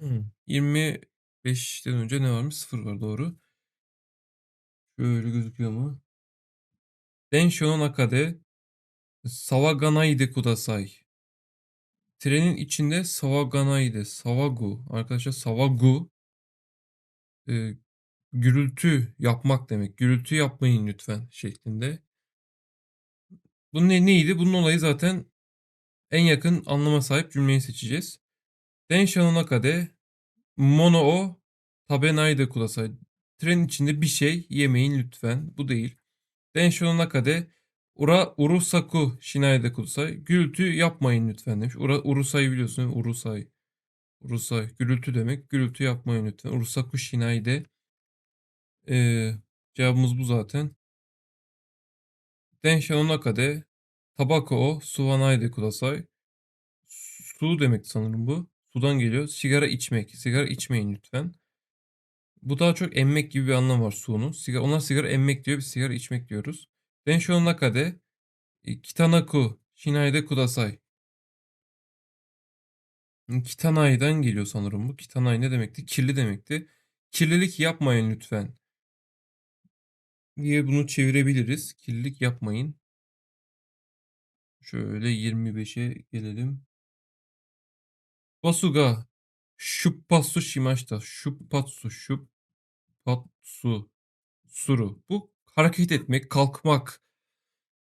Hımm. 25'ten önce ne varmış? 0 var, doğru. Şöyle gözüküyor mu? Densho no naka de sawaganai de kudasai. Trenin içinde sawaganai de, sawagu. Arkadaşlar sawagu eee, gürültü yapmak demek. Gürültü yapmayın lütfen şeklinde. Bu ne neydi? Bunun olayı zaten en yakın anlama sahip cümleyi seçeceğiz. Densha no mono o tabenai de. Trenin içinde bir şey yemeyin lütfen. Bu değil. Densha no naka de ura urusaku shinai de. Gürültü yapmayın lütfen demiş. Ura, urusai biliyorsun? Urusai. Urusai. Gürültü demek. Gürültü yapmayın lütfen. Urusaku shinai de. Ee, cevabımız bu zaten. Densha no tabako o suwanai de. Su demek sanırım bu. Sudan geliyor. Sigara içmek. Sigara içmeyin lütfen. Bu daha çok emmek gibi bir anlam var su'nun. Sigara, onlar sigara emmek diyor. Biz sigara içmek diyoruz. Densho no naka de e, kitanaku shinai de kudasai. Kitanai'den geliyor sanırım bu. Kitanai ne demekti? Kirli demekti. Kirlilik yapmayın lütfen. Diye bunu çevirebiliriz. Kirlilik yapmayın. Şöyle 25'e gelelim. Basu ga şuppatsu shimashita. Şuppatsu, şuppatsu, suru. Bu hareket etmek, kalkmak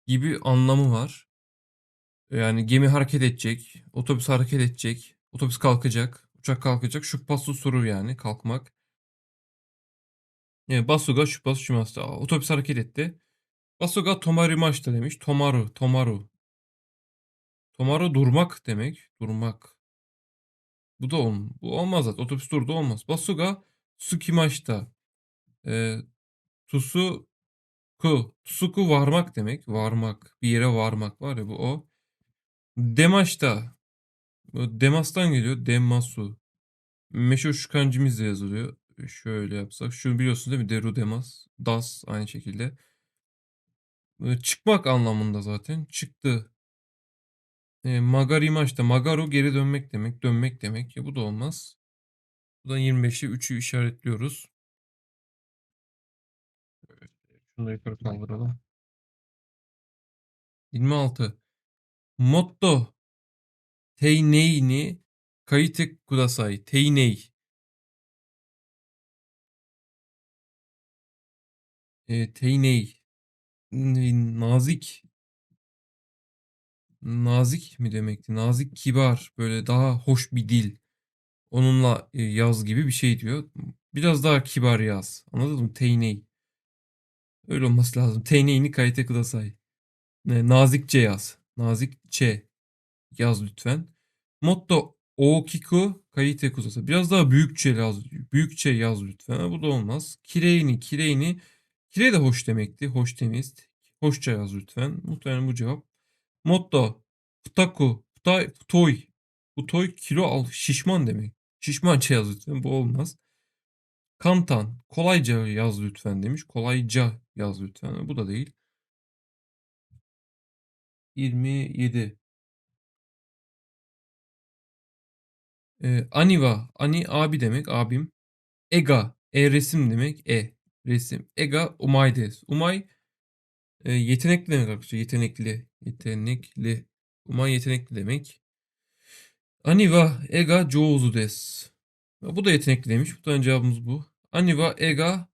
gibi anlamı var. Yani gemi hareket edecek, otobüs hareket edecek, otobüs kalkacak, uçak kalkacak. Şuppatsu suru yani kalkmak. Yani Basuga şuppatsu shimashita. Otobüs hareket etti. Basuga tomarimashita demiş. Tomaru, tomaru. Tomaru durmak demek. Durmak. Bu da olm bu olmaz zaten. Otobüs durdu olmaz. Basuga tsukimashita. Eee tusu ku. Tsuku varmak demek. Varmak. Bir yere varmak var ya bu o. Demashita. Bu Demas'tan geliyor. Demasu. Meşhur şu kancımızla yazılıyor. Şöyle yapsak. Şunu biliyorsun değil mi? Deru demas. Das aynı şekilde. Eee, çıkmak anlamında zaten. Çıktı. Eee, magarimaşta. Magaru geri dönmek demek. Dönmek demek. Ya bu da olmaz. Buradan 25'i 3'ü işaretliyoruz. Evet. Şunu da yukarı kaldıralım. 26. Motto teinei ni kaite kudasai. Teinei. Eee, teinei. N- Nazik. Nazik mi demekti? Nazik, kibar. Böyle daha hoş bir dil. Onunla e, yaz gibi bir şey diyor. Biraz daha kibar yaz. Anladın mı? Teinei. Öyle olması lazım. Teinei kaite kudasai. E, nazikçe yaz. Nazikçe yaz lütfen. Motto okiku kaite kudasai. Biraz daha büyükçe yaz. Büyükçe yaz lütfen. Ha, bu da olmaz. Kireini, kireini. Kire de hoş demekti. Hoş temiz. Hoşça yaz lütfen. Muhtemelen bu cevap. Motto futaku, futay, futoy. Futoy kilo al, şişman demek. Şişmança yaz lütfen. Bu olmaz. Kantan. Kolayca yaz lütfen demiş. Kolayca yaz lütfen. Bu da değil. 27. Ee, Aniva. Ani abi demek. Abim. Ega. E resim demek. E. Resim. Ega umay des. Umay e, yetenekli demek arkadaşlar. Yetenekli. Yetenekli. Umay yetenekli demek. Aniva ega jouzu des. Bu da yetenekli demiş. Bu da cevabımız bu. Aniva ega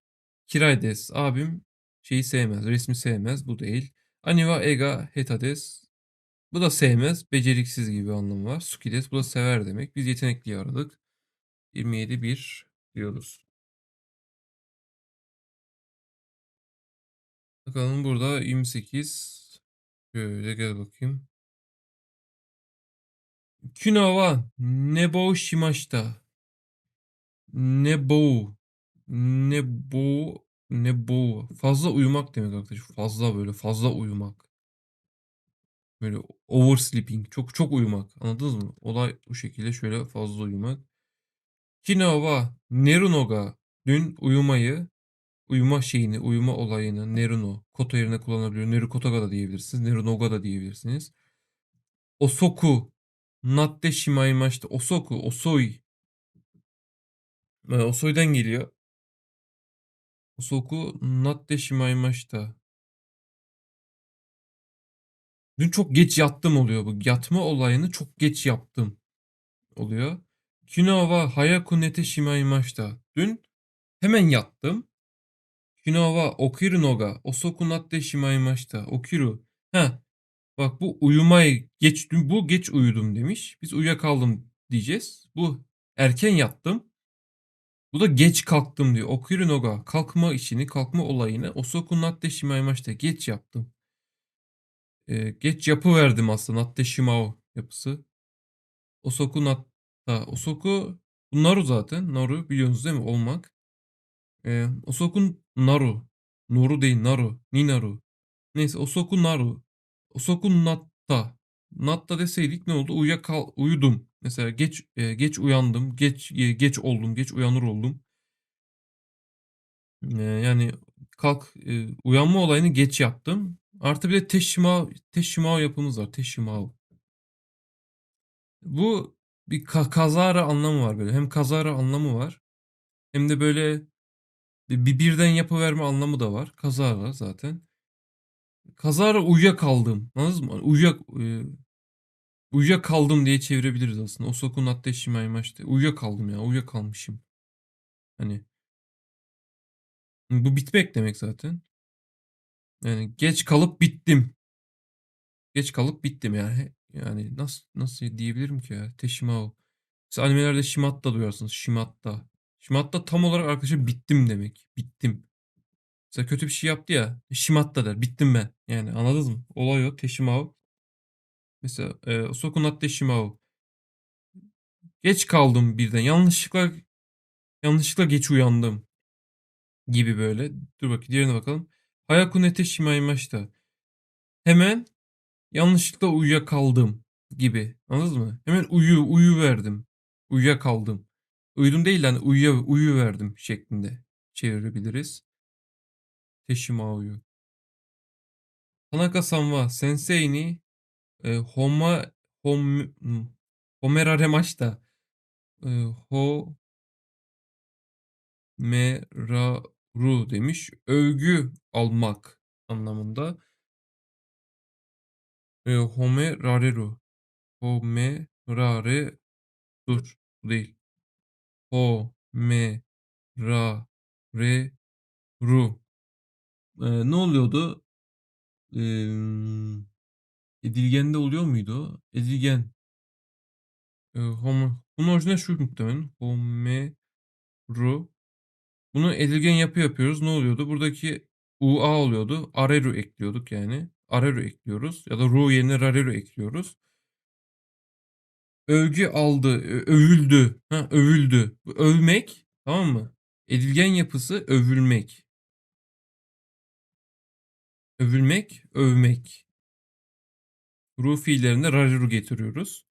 kiray des. Abim şeyi sevmez. Resmi sevmez. Bu değil. Aniva ega heta des. Bu da sevmez. Beceriksiz gibi anlamı var. Suki des. Bu da sever demek. Biz yetenekliyi aradık. 27 1 diyoruz. Bakalım burada 28. Şöyle gel bakayım. Kino wa nebou shimashita. Nebou. Nebou. Nebou. Fazla uyumak demek arkadaşlar. Fazla böyle fazla uyumak. Böyle oversleeping. Çok çok uyumak. Anladınız mı? Olay bu şekilde şöyle fazla uyumak. Kino wa neru no ga. Dün uyumayı uyuma şeyini, uyuma olayını neru no. Koto yerine kullanabiliyor. Neru koto ga da diyebilirsiniz. Neru no ga da diyebilirsiniz. Osoku natte shimaimashita. Osoku, osoi. Eee, o soydan geliyor. Osoku natte shimaimashita. Dün çok geç yattım oluyor bu. Yatma olayını çok geç yaptım oluyor. Kino wa hayaku nete shimaimashita. Dün hemen yattım. Kino wa okiru no ga osoku natte shimaimashita. Okiru. Heh. Bak bu uyumay geç bu geç uyudum demiş. Biz uyuyakaldım diyeceğiz. Bu erken yattım. Bu da geç kalktım diyor. Okiru no ga kalkma işini, kalkma olayını osoku natte shimaimashita. Geç yaptım. Ee, geç yapı verdim aslında. Natte shimao yapısı. Osoku natta. Osoku bu Naru zaten. Naru biliyorsunuz değil mi? Olmak. Ee, Osoku Naru. Noru değil Naru. Ni Naru. Neyse Osoku Naru. Osoku natta. Natta deseydik ne oldu? Uyuyakal uyudum. Mesela geç e, geç uyandım. Geç e, geç oldum. Geç uyanır oldum. Ee, yani kalk e, uyanma olayını geç yaptım. Artı bir de teşhimao, teşhimao yapımız var. Teşhimao. Bu bir ka- kazara anlamı var böyle. Hem kazara anlamı var. Hem de böyle bir birden yapıverme anlamı da var. Kazara zaten. Kazara uyuyakaldım. Anladınız mı? Uyuyak e, uyuyakaldım diye çevirebiliriz aslında. Osoku natte shimaimashita. Uyuyakaldım ya. Uyuyakalmışım. Hani bu bitmek demek zaten. Yani geç kalıp bittim. Geç kalıp bittim yani. Yani nasıl nasıl diyebilirim ki ya? Teşimao. Siz animelerde Shimatta duyarsınız. Shimatta. Shimatta tam olarak arkadaşlar bittim demek. Bittim. Mesela kötü bir şey yaptı ya. Shimatta der. Bittim ben. Yani anladınız mı? Olay o. Teşimao. Mesela e, Osoku natte Shimao. Geç kaldım birden. Yanlışlıkla yanlışlıkla geç uyandım. Gibi böyle. Dur bakayım diğerine bakalım. Hayaku nete shimaimashita. Hemen yanlışlıkla uyuyakaldım gibi. Anladınız mı? Hemen uyu uyu verdim. Uyuyakaldım. Uyudum değil hani uyuya uyu verdim şeklinde çevirebiliriz. Teshimao'yu. Tanaka-san wa sensei ni e, homa hom hmm, homeraremashita. E, ho meraru demiş. Övgü almak anlamında. E, homerareru. Homerare dur bu değil. Homerareru. Ee, ne oluyordu? Ee, edilgende oluyor muydu? Edilgen. Ee, homo, bunun orijinali şu muhtemelen. Homeru. Bunu edilgen yapı yapıyoruz. Ne oluyordu? Buradaki ua oluyordu. Areru ekliyorduk yani. Areru ekliyoruz. Ya da ru yerine rareru ekliyoruz. Övgü aldı. Övüldü. Ha, övüldü. Övmek. Tamam mı? Edilgen yapısı övülmek. Övülmek, övmek. Ru fiillerinde rareru getiriyoruz.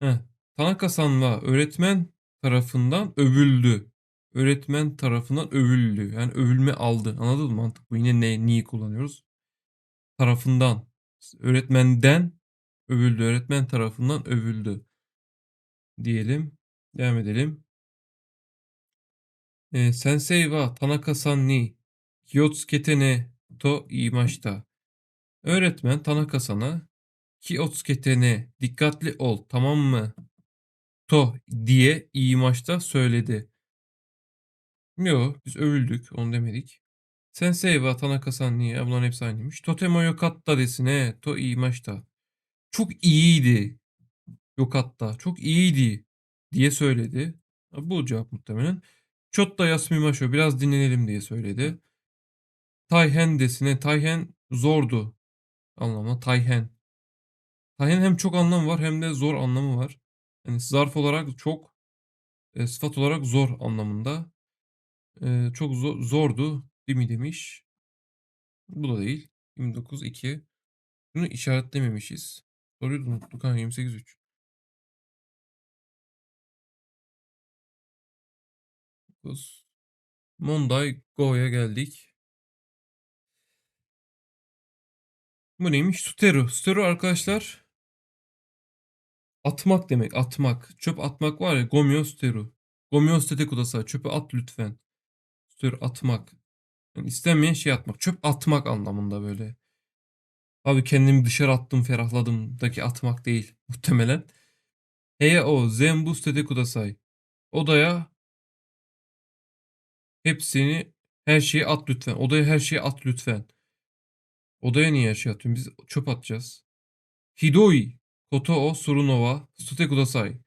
Heh. Tanaka-san'la öğretmen tarafından övüldü. Öğretmen tarafından övüldü. Yani övülme aldı. Anladın mı mantık bu? Yine ne, ni'yi kullanıyoruz? Tarafından. Öğretmenden övüldü. Öğretmen tarafından övüldü. Diyelim. Devam edelim. E, sensei wa Tanaka-san ni kiyotsukete ne to iimashita. Öğretmen Tanaka-san'a kiyotsukete ne dikkatli ol tamam mı? To diye imaçta söyledi. Yo biz övüldük onu demedik. Sensei wa Tanaka-san niye? Bunların hepsi aynıymış. Totemo yokatta desine to imaçta. Çok iyiydi. Yokatta. Çok iyiydi diye söyledi. Bu cevap muhtemelen. Chotta yasumimasho biraz dinlenelim diye söyledi. Taihen desine. Taihen zordu anlamına. Taihen. Taihen hem çok anlamı var hem de zor anlamı var. Yani zarf olarak çok, e, sıfat olarak zor anlamında. E, çok zo- zordu değil mi demiş. Bu da değil. 29 2. Bunu işaretlememişiz. Soruyu da unuttuk. Ha 28 3. Monday Go'ya geldik. Bu neymiş? Suteru. Suteru arkadaşlar atmak demek. Atmak. Çöp atmak var ya. Gomyo Suteru. Gomyo sete kudasai. Çöpe at lütfen. Sür atmak. Yani istenmeyen şey atmak. Çöp atmak anlamında böyle. Abi kendimi dışarı attım ferahladımdaki atmak değil muhtemelen. Heya o zenbu sete kudasai. Odaya hepsini her şeyi at lütfen. Odaya her şeyi at lütfen. Odaya niye her şeyi atıyorum? Biz çöp atacağız. Hidoi koto o suruno wa sute kudasai.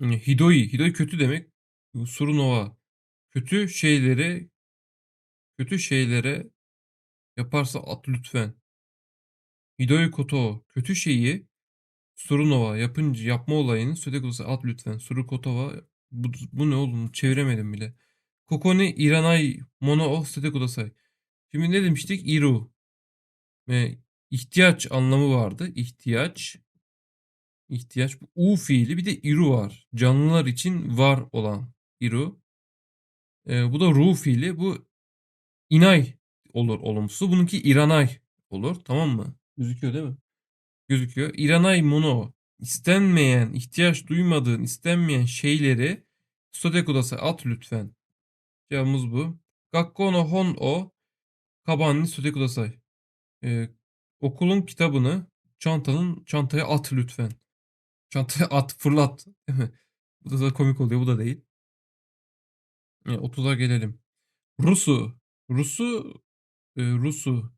Hidoi. Hidoi kötü demek. Suruno wa kötü şeyleri kötü şeylere yaparsa at lütfen. Hidoi koto kötü şeyi Surunova yapınca yapma olayını Södekosa at lütfen. Surukotova bu, bu ne oğlum çeviremedim bile. Kokoni iranai mono o sete kudasai. Şimdi ne demiştik? Iru. Ve ihtiyaç anlamı vardı. İhtiyaç. İhtiyaç. U fiili bir de iru var. Canlılar için var olan iru. Ee, bu da ru fiili. Bu inay olur olumsuz. Bununki iranay olur. Tamam mı? Gözüküyor değil mi? Gözüküyor. Iranay mono. İstenmeyen, ihtiyaç duymadığın, istenmeyen şeyleri Stote kudasai at lütfen. Cevabımız bu. Gakko no hon o kabanni stote kudasai. Ee, okulun kitabını çantanın çantaya at lütfen. Çantaya at, fırlat. Bu da komik oluyor. Bu da değil. E, 30'a gelelim. Rusu. Rusu. e, Rusu.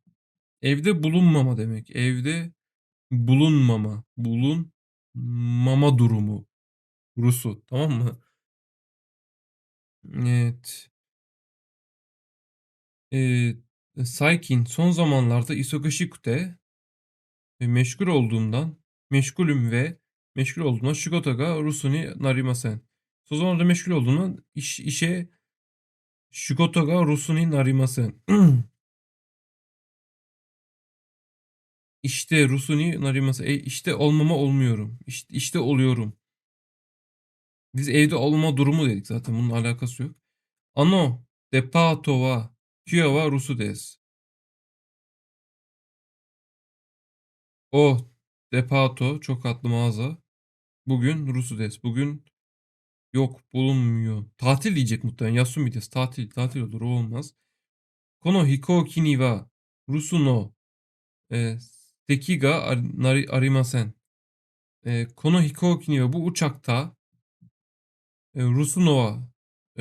Evde bulunmama demek. Evde bulunmama. Bulunmama durumu. Rusu. Tamam mı? Evet. Eee, Saikin son zamanlarda Isogashiku'te e, meşgul olduğumdan meşgulüm ve meşgul olduğumdan Shigoto ga Rusu ni narimasen. Son zamanlarda meşgul olduğumdan iş, işe Shigoto ga Rusu ni narimasen. İşte Rusu ni narimasen. E, işte olmama olmuyorum. İşte, işte oluyorum. Biz evde olma durumu dedik zaten. Bunun alakası yok. Ano depato wa kyo wa Rusu desu. O depato çok katlı mağaza. Bugün Rusu des. Bugün yok bulunmuyor. Tatil diyecek muhtemelen. Yasumi des. Tatil. Tatil olur. O olmaz. Kono hikouki ni Rusu no e, seki ga arimasen. E, kono hikouki ni bu uçakta e, Rusu no wa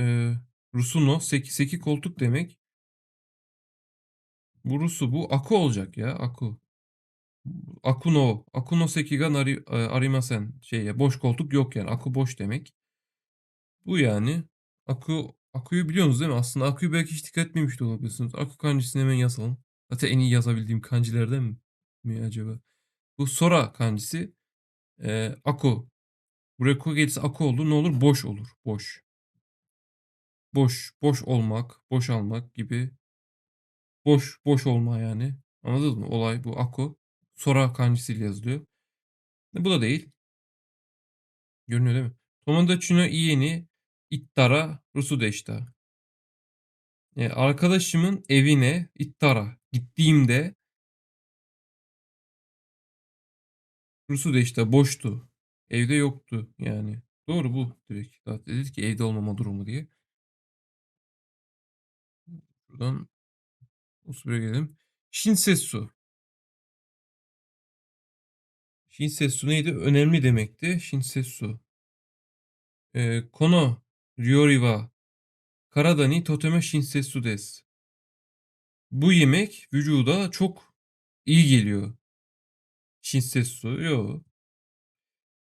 e, Rusu no seki, seki koltuk demek. Bu Rusu bu Aku olacak ya. Aku. Aku no. Aku no seki ga nari, e, arimasen. Şey, boş koltuk yok yani. Aku boş demek. Bu yani. Aku, Aku'yu biliyorsunuz değil mi? Aslında Aku'yu belki hiç dikkat etmemiş de olabilirsiniz. Aku kanjisini hemen yazalım. Zaten en iyi yazabildiğim kanjilerden mi, mi acaba? Bu Sora kanjisi. E, Aku. Buraya Ku gelirse Aku olur. Ne olur? Boş olur. Boş. Boş. Boş olmak. Boş almak gibi. Boş. Boş olma yani. Anladınız mı? Olay bu. Aku. Sora kanjisiyle yazılıyor. E, bu da değil. Görünüyor değil mi? Tomodachi no ie ni ittara rusu deshita. E, arkadaşımın evine ittara gittiğimde Rusu da işte boştu. Evde yoktu yani. Doğru bu direkt. Zaten dedik ki evde olmama durumu diye. Buradan usulüne gelelim. Shinsetsu. Shinsetsu neydi? Önemli demekti. Shinsetsu. E, kono ryori wa karada ni toteme shinsetsu desu. Bu yemek vücuda çok iyi geliyor. Shinsetsu. Yo.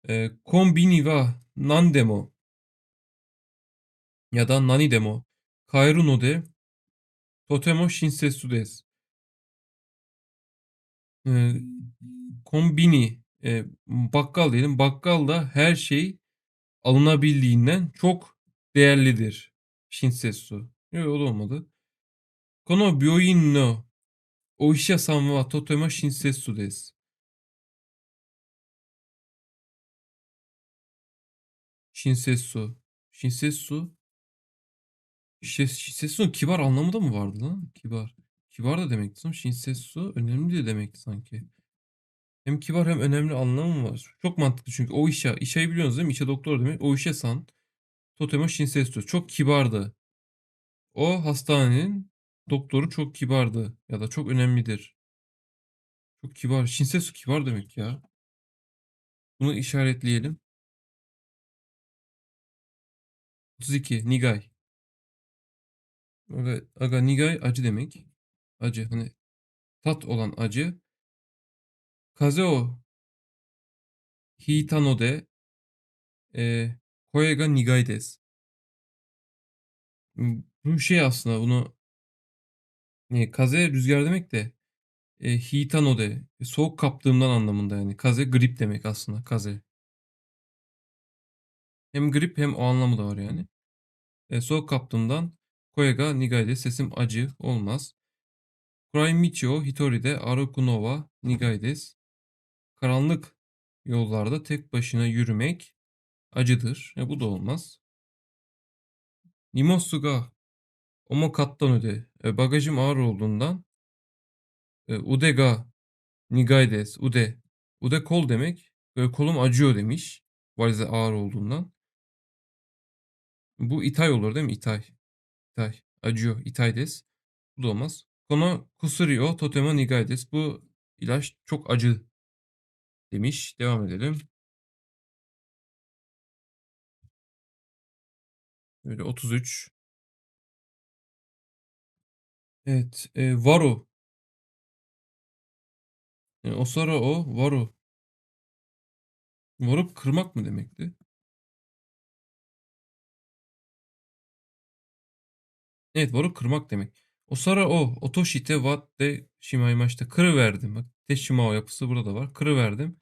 E, konbini wa nan demo ya da nani demo kaeru no de totemo shinsetsu desu. E, konbini e, bakkal diyelim. Bakkalda her şey alınabildiğinden çok değerlidir. Shinsetsu. Yok o da olmadı. Kono byoin no oisha-san wa totemo shinsetsu desu. Shinsetsu. Shinsetsu. Şi- Shinsetsu'nun kibar anlamı da mı vardı lan? Kibar. Kibar da demekti. Shinsetsu önemli de demekti sanki. Hem kibar hem önemli anlamı mı var? Çok mantıklı çünkü o işe işe'yi biliyorsunuz değil mi? İşe doktor demek. O işe san. Totemo shinsetsu. Çok kibardı. O hastanenin doktoru çok kibardı ya da çok önemlidir. Çok kibar. Shinsetsu kibar demek ya. Bunu işaretleyelim. 32 Nigai. Aga, aga Nigai acı demek. Acı hani tat olan acı. Kaze o hiita no de e, koe ga. Hmm, Bu şey aslında bunu e, kaze rüzgar demek de e, hiita no de soğuk kaptığımdan anlamında yani. Kaze grip demek aslında kaze. Hem grip hem o anlamı da var yani. E, soğuk kaptığımdan koe ga nigai desu sesim acı olmaz. Kurai michi o hitori de araku no wa nigai desu. Karanlık yollarda tek başına yürümek acıdır. E, bu da olmaz. Nimosu ga omo kattan öde. E, bagajım ağır olduğundan e, ude ga nigai desu. Ude. Ude kol demek. Böyle kolum acıyor demiş. Valize ağır olduğundan. Bu itay olur değil mi? İtay. İtay. Acıyor. İtay desu. Bu da olmaz. Kono kusuri o totemo nigai desu. Bu ilaç çok acı demiş. Devam edelim. Böyle 33. Evet. E, Varo. Yani Osara o. Varo. Varıp kırmak mı demekti? Evet varıp kırmak demek. Osara o. Otoshite wa de shimaimashita. Kırıverdim. Bak Teshimao yapısı burada da var. Kırıverdim.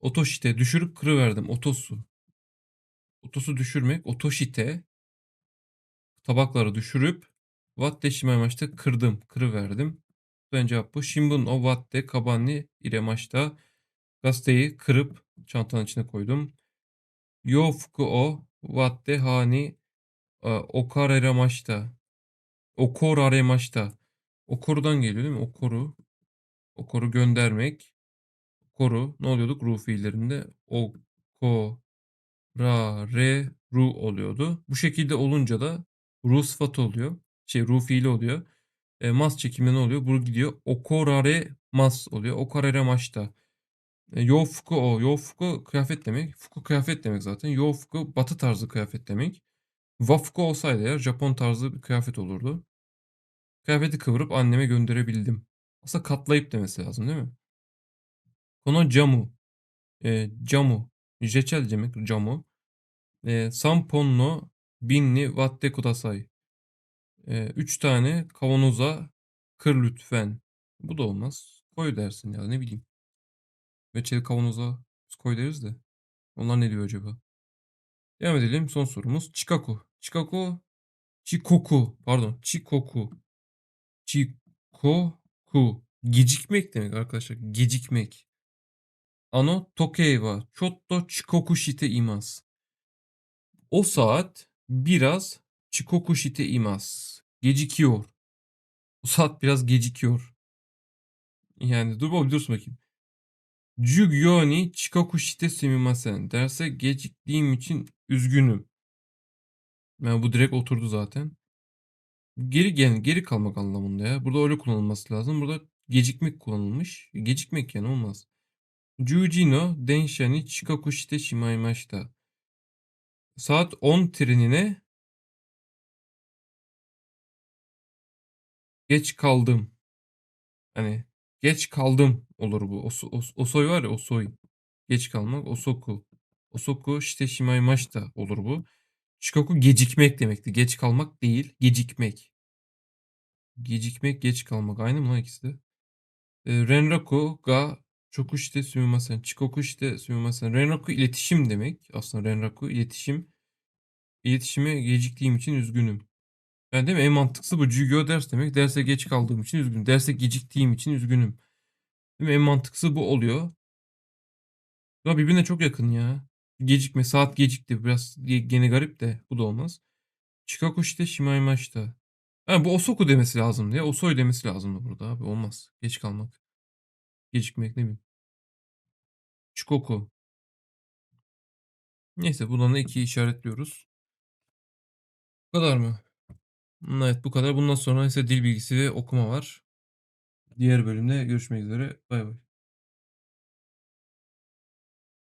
Otoshite düşürüp kırıverdim. Otosu. Otosu düşürmek. Otoshite. Tabakları düşürüp watte shimaimashita kırdım. Kırıverdim. Ben cevap bu. Shimbun o watte kabani iremashita. Gazeteyi kırıp çantanın içine koydum. Yofuku o watte hani e, okareremashita. Okoraremashita. Okorudan geliyor değil mi? Okoru. Okoru göndermek. Koru. Ne oluyorduk? Ru fiillerinde. Oko, ra, re, ru oluyordu. Bu şekilde olunca da ru sıfatı oluyor. Şey ru fiili oluyor. E, mas çekiminde ne oluyor? Bu gidiyor. Okorare mas oluyor. Okarare maşta. E, yofuku o. Yofuku kıyafet demek. Fuku kıyafet demek zaten. Yofuku batı tarzı kıyafet demek. Wafuku olsaydı eğer Japon tarzı bir kıyafet olurdu. Kıyafeti kıvırıp anneme gönderebildim. Aslında katlayıp demesi lazım değil mi? Kono camu. E, camu. Reçel demek camu. E, sampon no binni watte kudasai. E, üç tane kavanoza kır lütfen. Bu da olmaz. Koy dersin ya ne bileyim. Reçeli kavanoza koy deriz de. Onlar ne diyor acaba? Devam edelim. Son sorumuz. Chikaku. Chikaku. Chikoku. Pardon. Chikoku. Chikoku. Gecikmek demek arkadaşlar. Gecikmek. Ano tokei wa chotto chikoku shite imasu. O saat biraz chikoku shite imasu. Gecikiyor. O saat biraz gecikiyor. Yani dur bakalım dursun bakayım. Jugyo ni chikoku shite sumimasen. Derse geciktiğim için üzgünüm. Yani bu direkt oturdu zaten. Geri gel geri kalmak anlamında ya. Burada öyle kullanılması lazım. Burada gecikmek kullanılmış. Gecikmek yani olmaz. Juji no densha ni chikaku shite shimaimashita. Saat 10 trenine geç kaldım. Hani geç kaldım olur bu. Os, os, osoy var ya osoy. Geç kalmak. Osoku. Osoku shite shimaimashita olur bu. Shikaku gecikmek demekti. Geç kalmak değil. Gecikmek. Gecikmek, geç kalmak. Aynı mı lan ikisi de? E, renraku ga çoku shite sumimasen. Chikoku shite sumimasen. Renraku iletişim demek. Aslında renraku iletişim. İletişime geciktiğim için üzgünüm. Yani değil mi? En mantıklısı bu. Jugyo ders demek. Derse geç kaldığım için üzgünüm. Derse geciktiğim için üzgünüm. Değil mi? En mantıklısı bu oluyor. Ya birbirine çok yakın ya. Gecikme. Saat gecikti. Biraz gene garip de. Bu da olmaz. Chicago işte Shimaimashita. Ha, bu Osoku demesi lazımdı ya. Osoy demesi lazımdı burada abi. Olmaz. Geç kalmak. Gecikmek ne bileyim. Shikoku. Neyse buradan da 2'yi işaretliyoruz. Bu kadar mı? Evet bu kadar. Bundan sonra ise dil bilgisi ve okuma var. Diğer bölümde görüşmek üzere. Bay bay.